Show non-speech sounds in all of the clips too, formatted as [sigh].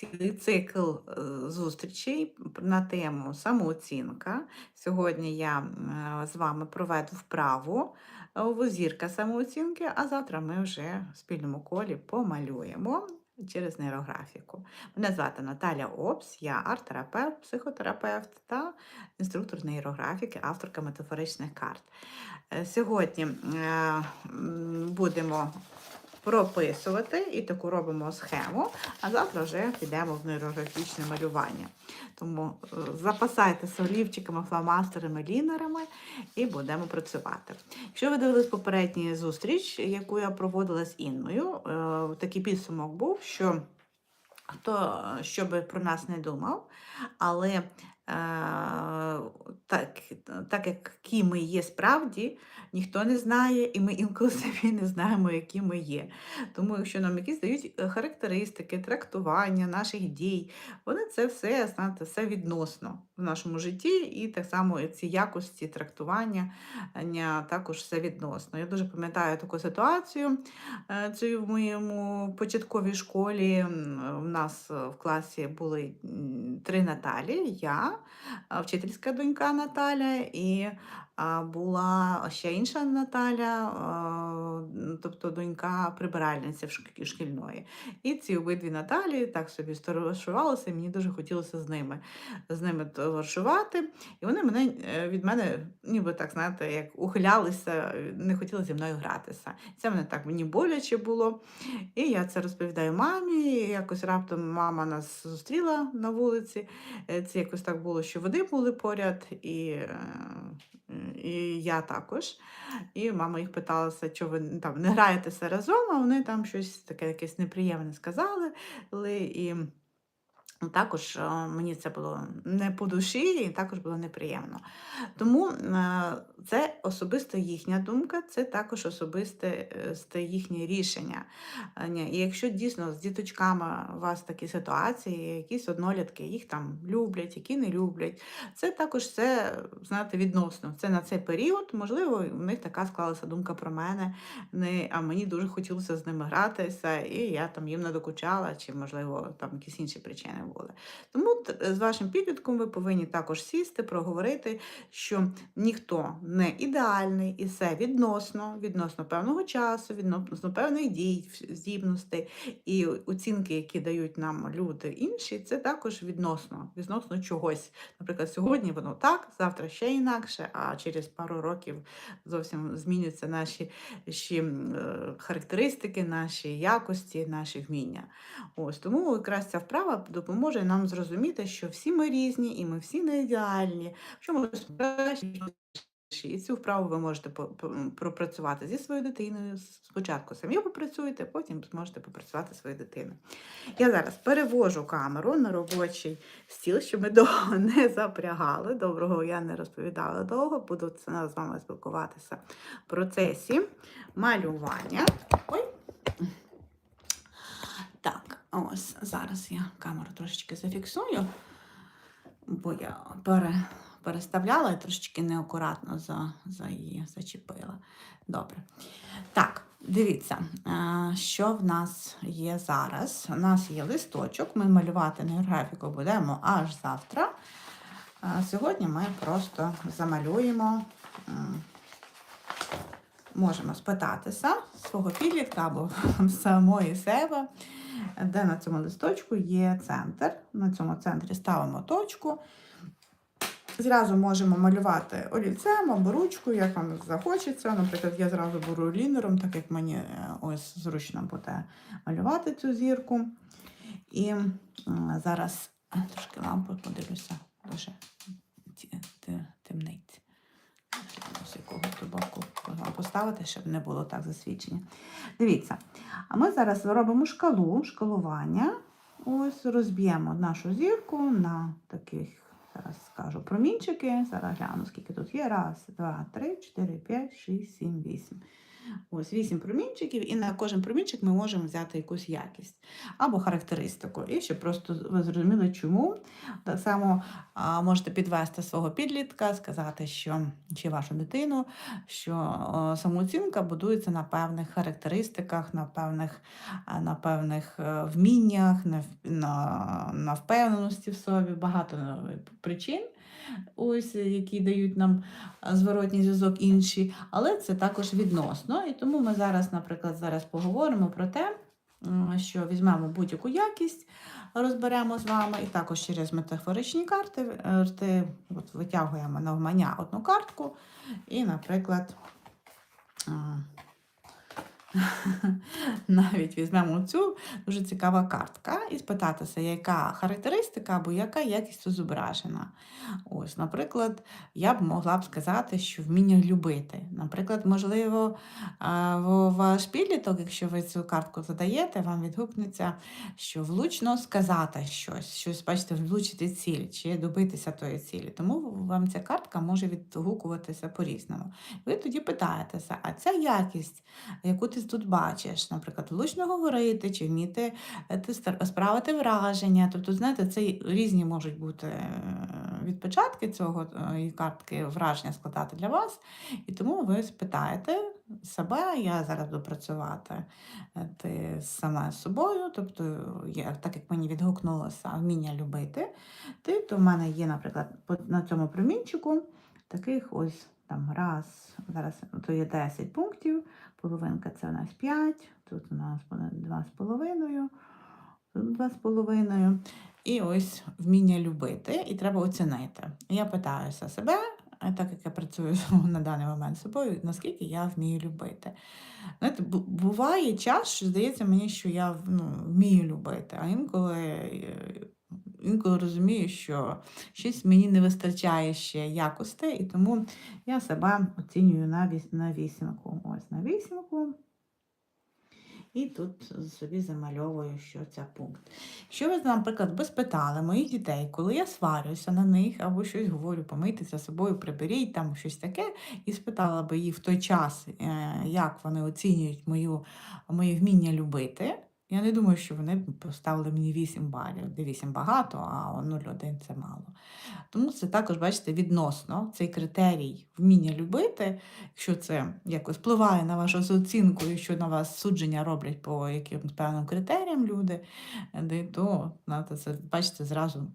цілий цикл е, зустрічей на тему самооцінка. Сьогодні я з вами проведу вправу е, зірка самооцінки, а завтра ми вже в спільному колі помалюємо через нейрографіку. Мене звати Наталя Обс, я арт-терапевт, психотерапевт та інструктор нейрографіки, авторка метафоричних карт. Е, Сьогодні е, будемо прописувати і таку робимо схему, а завтра вже підемо в нейрографічне малювання. Тому е, запасайтеся олівчиками, фломастерами, лінерами і будемо працювати. Якщо ви дивились попередню зустріч, яку я проводила з Інною, е, такий підсумок був, що хто що би про нас не думав, але е, так, так які ми є справді, ніхто не знає, і ми інколи [laughs] самі не знаємо, які ми є. Тому, якщо нам якісь дають е, характеристики, трактування наших дій, вони це все, знаєте, все відносно в нашому житті, і так само ці якості трактування також все відносно. Я дуже пам'ятаю таку ситуацію. е, Цю в моєму початковій школі в нас е, в класі були три Наталі, я, вчительська донька Наталя і а, була ще інша Наталя, тобто донька прибиральниці шкільної. І ці обидві Наталі так собі сторожувалися, і мені дуже хотілося з ними з ними товаришувати. І вони мене е, від мене, ніби так, знаєте, як ухилялися, е, не хотіли зі мною гратися. Це мене так мені боляче було. І я це розповідаю мамі. І якось раптом мама нас зустріла на вулиці. Е, Це якось так було, що вони були поряд, і, е, і я також. І мама їх питалася, що ви там не граєтеся разом, а вони там щось таке якесь неприємне сказали. І також е, мені це було не по душі, і також було неприємно. Тому е, це особисто їхня думка, це також особисте е, їхнє рішення. І якщо дійсно з діточками у вас такі ситуації, якісь однолітки їх там люблять, які не люблять, це також все, знаєте, відносно. Це на цей період, можливо, у них така склалася думка про мене, не, а мені дуже хотілося з ними гратися, і я там їм не докучала, чи, можливо, там якісь інші причини були. Тому з вашим підлітком ви повинні також сісти, проговорити, що ніхто не ідеальний, і все відносно, відносно певного часу, відносно певних дій, здібностей. І оцінки, які дають нам люди інші, це також відносно, відносно чогось. Наприклад, сьогодні воно так, завтра ще інакше, а через пару років зовсім змінюються наші ще, е, характеристики, наші якості, наші вміння. Ось тому якраз ця вправа допоможе нам зрозуміти, що всі ми різні і ми всі не ідеальні, ми кращі. І цю вправу ви можете пропрацювати зі своєю дитиною. Спочатку самі попрацюєте, потім зможете попрацювати своєю дитиною. Я зараз перевожу камеру на робочий стіл, щоб ми [laughs] довго не запрягали. Доброго я не розповідала довго, буду з вами спілкуватися в процесі малювання. Ой. Так, ось зараз я камеру трошечки зафіксую, бо я пере, переставляла і трошечки неакуратно за, за її зачепила. Добре. Так, дивіться, е, що в нас є зараз. У нас є листочок, ми малювати нейрографіку будемо аж завтра. Сьогодні ми просто замалюємо. Можемо спитатися свого підлітка або [laughs] самої себе, де на цьому листочку є центр. На цьому центрі ставимо точку. Зразу можемо малювати олівцем або ручкою, як вам захочеться. Наприклад, я зразу беру лінером, так як мені е, ось зручно буде малювати цю зірку. І зараз трошки лампу подивлюся, дуже ті- ти- темнить. Якого боку поставити, щоб не було так засвідчення. Дивіться, а ми зараз робимо шкалу, шкалування. Ось розб'ємо нашу зірку на таких, зараз скажу, промінчики. Зараз гляну, скільки тут є. Раз, два, три, чотири, п'ять, шість, сім, вісім. Ось 8 промінчиків, і на кожен промінчик ми можемо взяти якусь якість або характеристику. І щоб просто ви зрозуміли, чому. Так само можете підвести свого підлітка, сказати, що чи вашу дитину, що самооцінка будується на певних характеристиках, на певних, на певних е, вміннях, на, на, на впевненості в собі, багато е, причин. Ось, е, які дають нам зворотній зв'язок інші, але це також відносно. І тому ми зараз, наприклад, зараз поговоримо про те, що візьмемо будь-яку якість, розберемо з вами, і також через метафоричні карти е, от, витягуємо навмання одну картку, і, наприклад, [laughs] навіть візьмемо цю дуже цікава картка і спитатися, яка характеристика або яка якість зображена. Ось, наприклад, я б могла б сказати, що вміння любити. Наприклад, можливо, ваш підліток, якщо ви цю картку задаєте, вам відгукнеться, що влучно сказати щось, щось, бачите, влучити ціль чи добитися тої цілі. Тому вам ця картка може відгукуватися по-різному. Ви тоді питаєтеся, а ця якість, яку ти тут бачиш, наприклад, влучно говорити, чи вміти е, ти справити враження. Тобто, знаєте, це різні можуть бути е, відпечатки цього е, і картки враження складати для вас. І тому ви спитаєте себе, я зараз буду працювати ти сама з собою, тобто, я, так як мені відгукнулося вміння любити, ти, то в мене є, наприклад, на цьому промінчику таких ось там раз, зараз то є 10 пунктів, половинка це у нас 5, тут у нас буде 2,5, тут 2,5. І ось вміння любити, і треба оцінити. Я питаюся себе, так як я працюю [laughs] на даний момент з собою, наскільки я вмію любити. Знаєте, буває час, що здається мені, що я ну, вмію любити, а інколи, е, інколи розумію, що щось мені не вистачає ще якостей, і тому я себе оцінюю на, віс, вісімку. Ось на вісімку. І тут собі замальовую, що це пункт. Якщо ви, наприклад, би спитали моїх дітей, коли я сварюся на них або щось говорю, помийтеся собою, приберіть там щось таке, і спитала би їх в той час, е, як вони оцінюють мою, моє вміння любити. Я не думаю, що вони поставили мені 8 балів, де 8 багато, а 0,1 це мало. Тому це також, бачите, відносно цей критерій вміння любити, якщо це якось впливає на вашу оцінку, якщо на вас судження роблять по якимось певним критеріям люди, е, то знаєте, це, бачите, зразу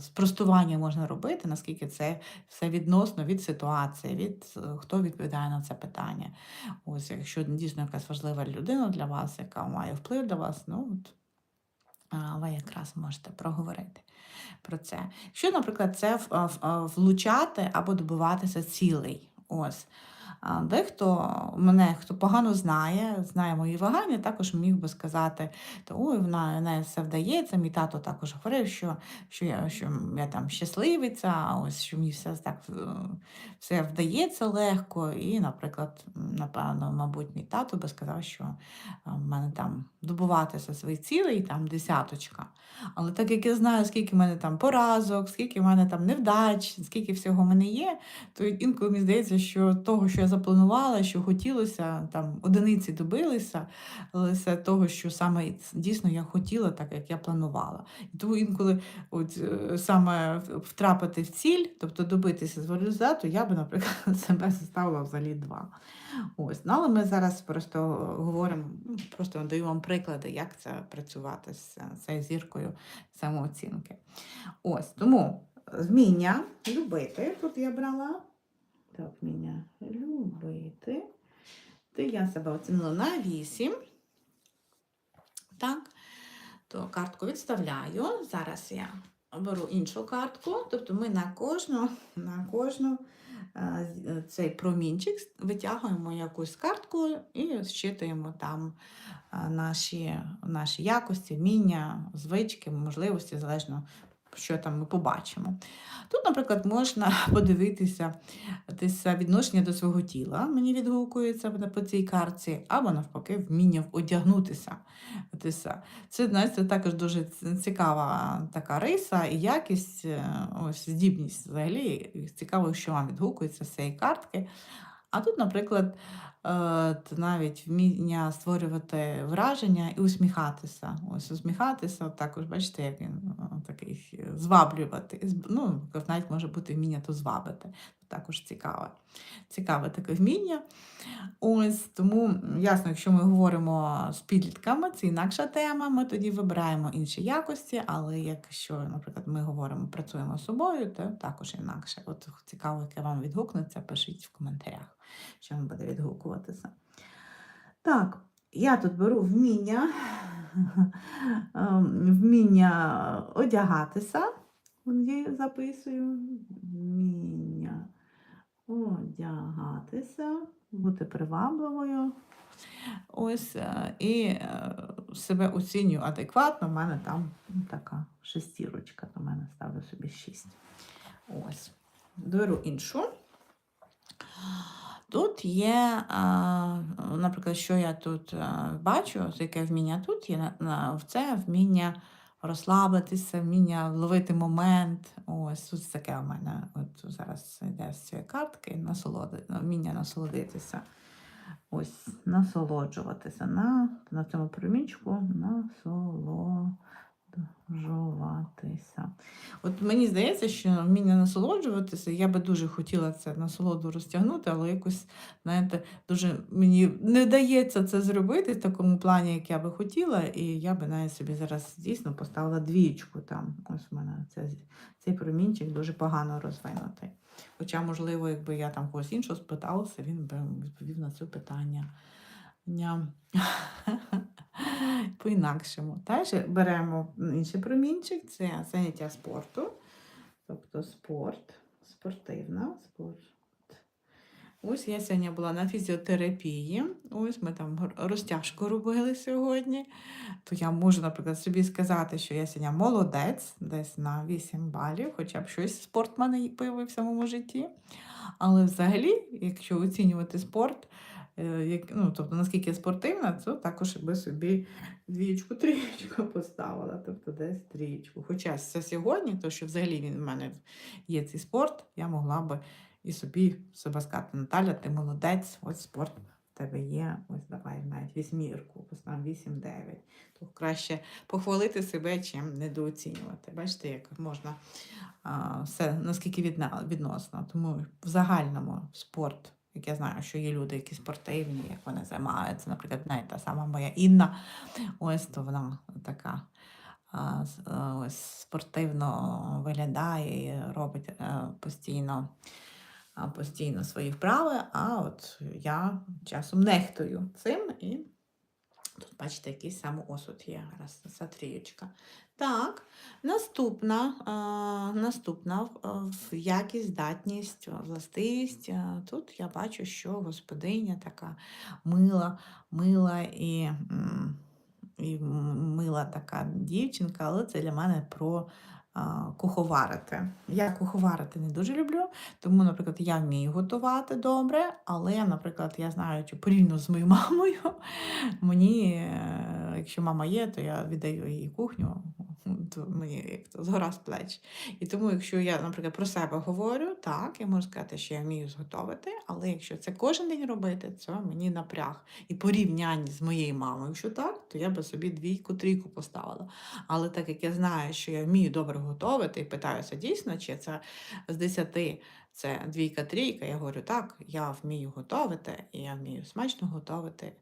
спростування можна робити, наскільки це все відносно від ситуації, від е, хто відповідає на це питання. Ось, якщо дійсно якась важлива людина для вас, яка має вплив для вас, ну от ви якраз можете проговорити про це. Якщо, наприклад, це влучати або добиватися цілей. Ось. Дехто мене, хто погано знає, знає мої вагання, також міг би сказати, то ой, вона в неї все вдається. Мій тато також говорив, що, що, я, що я там щасливиця, ось що мені все так е, все вдається легко. І, наприклад, напевно, мабуть, мій тато би сказав, що в мене там добуватися своїх цілей, там десяточка. Але так як я знаю, скільки в мене там поразок, скільки в мене там невдач, скільки всього в мене є, то інколи мені здається, що того, що я запланувала, що хотілося, там одиниці добилися, це того, що саме дійсно я хотіла, так як я планувала. І тому інколи от, е, саме втрапити в ціль, тобто добитися з результату, я би, наприклад, [laughs] себе заставила взагалі два. Ось. Ну, але ми зараз просто говоримо, ну, просто даю вам приклади, як це працювати з цією зіркою самооцінки. Ось, тому вміння любити, тут я брала. Так, вміння любити. Ти я себе оцінила на 8. Так, то картку відставляю. Зараз я беру іншу картку. Тобто ми на кожну, на кожну е, цей промінчик витягуємо якусь картку і зчитуємо там е, наші, наші якості, вміння, звички, можливості, залежно, що там ми побачимо. Тут, наприклад, можна [laughs] подивитися відношення до свого тіла, мені відгукується по цій картці, або навпаки, вміння одягнутися. Це, знаєте, також дуже цікава така риса і якість, е, ось здібність взагалі. Цікаво, що вам відгукується з цієї картки. А тут, наприклад, е, навіть вміння створювати враження і усміхатися. Ось усміхатися, також бачите, як він е, такий е, зваблювати. Ну, навіть може бути вміння то звабити. Також цікаве. Цікаве таке вміння. Ось тому ясно, якщо ми говоримо з підлітками, це інакша тема. Ми тоді вибираємо інші якості, але якщо, наприклад, ми говоримо, працюємо з собою, то також інакше. От цікаво, яке вам відгукнеться, пишіть в коментарях, що вам буде відгукуватися. Так, я тут беру вміння, [laughs] ем, вміння одягатися. Записую вміння одягатися, бути привабливою. Ось е, і е, себе оцінюю адекватно. У мене там така шестірочка, до мене ставлю собі шість. Ось. Беру іншу. Тут є, наприклад, що я тут бачу, яке вміння тут є, це вміння розслабитися, вміння ловити момент. Ось ось таке у мене. От зараз йде з цієї картки, насолоди, вміння насолодитися. Ось насолоджуватися на, на цьому промінчику насолоджуватися. От мені здається, що вміння насолоджуватися, я би дуже хотіла це насолоду розтягнути, але якось, знаєте, дуже мені не вдається це зробити в такому плані, як я би хотіла, і я би навіть собі зараз дійсно поставила двічку там. Ось у мене це, цей промінчик дуже погано розвинутий. Хоча, можливо, якби я там когось іншого спиталася, він би відповів на це питання. Ня. По-інакшому. Далі беремо інший промінчик, це заняття спорту. Тобто спорт, спортивна, спорт. Ось я сьогодні була на фізіотерапії. Ось ми там розтяжку робили сьогодні. То я можу, наприклад, собі сказати, що я сьогодні молодець, десь на 8 балів, хоча б щось спорт в мене появився в моєму житті. Але взагалі, якщо оцінювати спорт, ну, тобто наскільки я спортивна, то також би собі двічку, [laughs] трієчку поставила, тобто десь трієчку. Хоча це сьогодні, то що взагалі він в мене є цей спорт, я могла би і собі себе сказати, Наталя, ти молодець, ось спорт в тебе є, ось давай навіть вісьмірку, постав 8-9. То краще похвалити себе, чим недооцінювати. Бачите, як можна а, все наскільки відносно. Тому в загальному спорт, як я знаю, що є люди, які спортивні, як вони займаються, наприклад, навіть та сама моя Інна, ось то вона така. а, Ось спортивно виглядає і робить е, постійно, постійно свої вправи, а от я часом нехтую цим і тут, бачите, який самоосуд є. Раз, це трієчка. Так, наступна, а, наступна якість, здатність, властивість. Тут я бачу, що господиня така мила, мила і, і мила така дівчинка, але це для мене про куховарити. Я куховарити не дуже люблю, тому, наприклад, я вмію готувати добре, але, наприклад, я знаю, що порівняно з моєю мамою, мені, е, якщо мама є, то я віддаю їй кухню, мені як то згора з плеч. І тому, якщо я, наприклад, про себе говорю, так, я можу сказати, що я вмію зготовити, але якщо це кожен день робити, це мені напряг. І порівнянні з моєю мамою, якщо так, то я би собі двійку, трійку поставила. Але так як я знаю, що я вмію добре готувати, і питаюся дійсно, чи це з 10 це двійка, трійка, я говорю, так, я вмію готувати, і я вмію смачно готувати.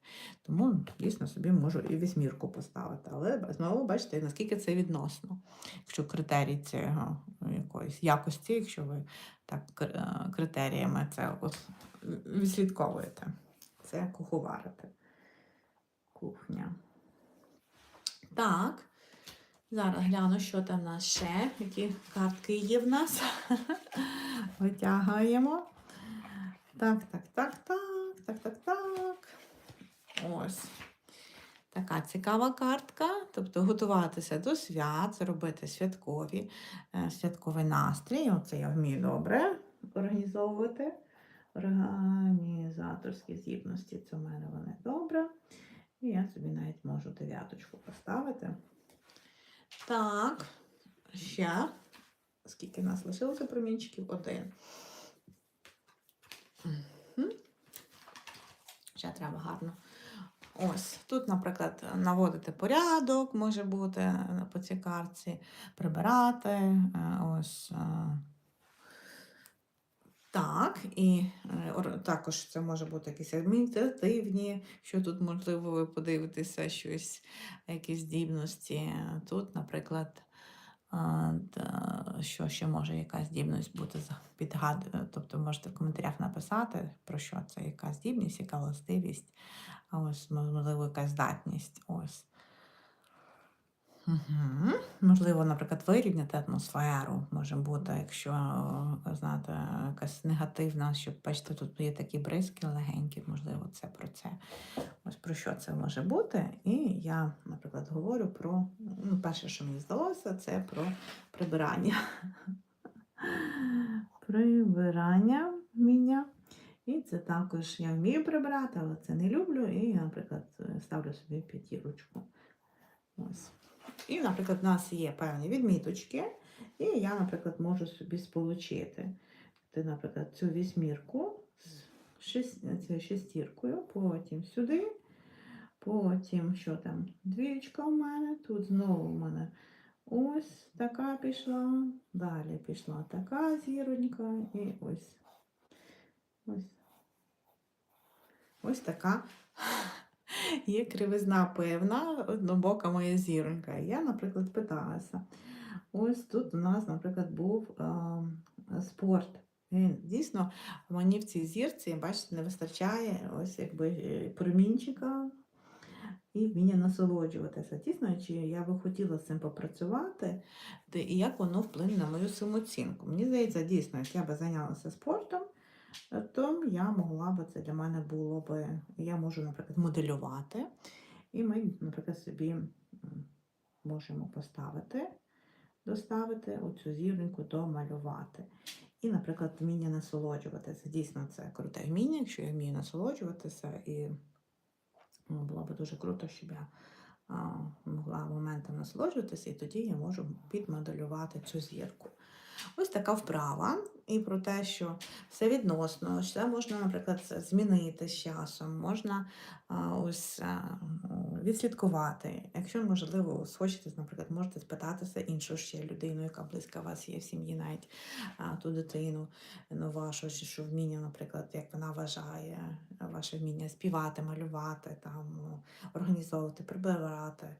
Тому дійсно собі можу і вісьмірку поставити. Але знову бачите, наскільки це відносно. Якщо критерій цього якоїсь якості, якщо ви так е, критеріями це відслідковуєте, це куховарити. Кухня. Так. Зараз гляну, що там в нас ще, які картки є в нас. [laughs] Витягуємо. Так, так, так, так, так, так, так. Ось. Така цікава картка. Тобто готуватися до свят, зробити святкові, е, святковий настрій. Оце я вмію добре організовувати. Організаторські здібності, це в мене вони добре. І я собі навіть можу дев'яточку поставити. Так, ще. Скільки нас лишилося промінчиків? Один. Ще треба гарно. Ось тут, наприклад, наводити порядок може бути е, по цій картці, прибирати. е, Ось. Так, і е, також це може бути якісь адміністративні, що тут, можливо, ви подивитеся щось, якісь здібності. Тут, наприклад, що ще може якась здібність бути за- підгад... Тобто можете в коментарях написати, про що це, яка здібність, яка властивість, а ось, можливо, якась здатність. Ось. Угу. Можливо, наприклад, вирівняти атмосферу може бути, якщо е, знаєте, якась негативна, що бачите, тут є такі бризки легенькі, можливо, це про це. Ось про що це може бути. І я, наприклад, говорю про ну, перше, що мені здалося, це про прибирання. Прибирання вміння. І це також я вмію прибирати, але це не люблю. І я, наприклад, ставлю собі п'ятірочку. Ось. І, наприклад, у нас є певні відміточки, і я, наприклад, можу собі сполучити. Ти, наприклад, цю вісьмірку з шестіркою, потім сюди, потім що там? Двічка у мене, тут знову у мене ось така пішла, далі пішла така зіронька, і ось. Ось. Ось така [laughs] є кривизна певна, однобока моя зіронька. Я, наприклад, питалася. Ось тут у нас, наприклад, був е, спорт. Він дійсно мені в цій зірці, бачите, не вистачає ось якби е, промінчика і вміння насолоджуватися. Дійсно, чи я би хотіла з цим попрацювати, і як воно вплине на мою самооцінку. Мені здається, дійсно, як я би зайнялася спортом, то я могла би це для мене було би. Я можу, наприклад, моделювати. І ми, наприклад, собі можемо поставити, доставити оцю зірочку, домалювати. І, наприклад, вміння насолоджуватися. Дійсно, це круте вміння, якщо я вмію насолоджуватися, і ну, було б дуже круто, щоб я могла моментом насолоджуватися, і тоді я можу підмоделювати цю зірку. Ось така вправа, і про те, що все відносно, що це можна, наприклад, змінити з часом, можна ось відслідкувати. Якщо, можливо, схочете, наприклад, можете спитатися іншу ще людину, яка близька вас є в сім'ї, навіть ту дитину ну, вашу, що вміння, наприклад, як вона вважає, ваше вміння співати, малювати, там, організовувати, прибирати,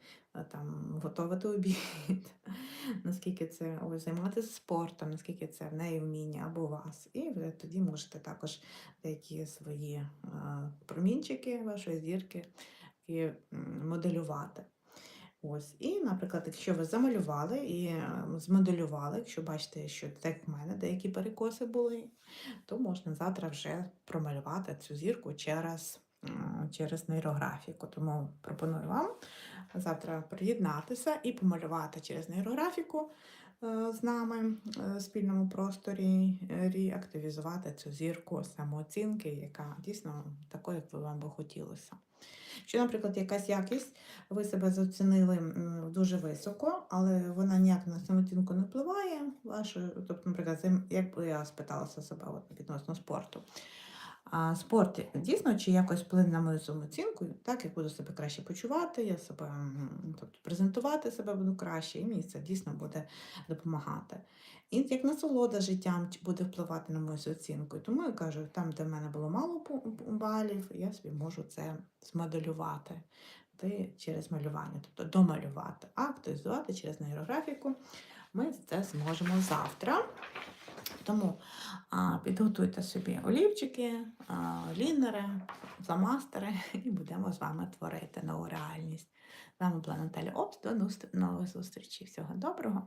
там, готувати обід, [laughs] наскільки це ось, займатися спортом, наскільки це в неї вміння або у вас. І ви тоді можете також деякі свої е, промінчики вашої зірки і моделювати. Ось. І, наприклад, якщо ви замалювали і е, змоделювали, якщо бачите, що так в мене деякі перекоси були, то можна завтра вже промалювати цю зірку через, через нейрографіку. Тому пропоную вам завтра приєднатися і помалювати через нейрографіку з нами е, в спільному просторі, е, реактивізувати цю зірку самооцінки, яка дійсно такою, як вам би хотілося. Якщо, наприклад, якась якість, ви себе зацінили дуже високо, але вона ніяк на самооцінку не впливає, вашу, тобто, наприклад, займ- якби я спиталася себе відносно спорту. Спорт дійсно чи якось вплине на мою самооцінку, так я буду себе краще почувати, я себе тобто, презентувати себе буду краще, і мені це дійсно буде допомагати. І як насолода життям буде впливати на мою оцінку. Тому я кажу, там, де в мене було мало балів, я собі можу це змоделювати ти через малювання, тобто домалювати, актуалізувати через нейрографіку. Ми це зможемо завтра. Тому а, підготуйте собі олівчики, а, лінери, фломастери і будемо з вами творити нову реальність. З вами була Наталя Обс. До нових зустрічей. Всього доброго!